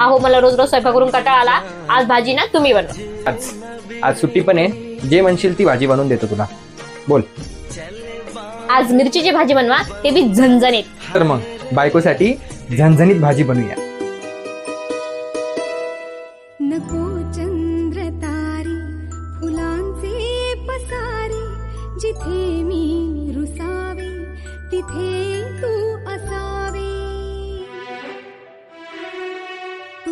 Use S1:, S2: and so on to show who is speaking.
S1: अहो मला रोज रोज स्वयंपाक करून कंटाळा आला. आज भाजी ना तुम्ही बनवा.
S2: आज आज सुट्टी पण आहे. जे म्हणशील ती भाजी बनवून देतो तुला. बोल.
S1: आज मिरचीची भाजी बनवा ते बी झणझणीत.
S2: तर मग बायकोसाठी झणझणीत भाजी बनवूया.
S3: नको चंद्र तारी फुलांचे पसारे जिथे मी रुसावे तिथे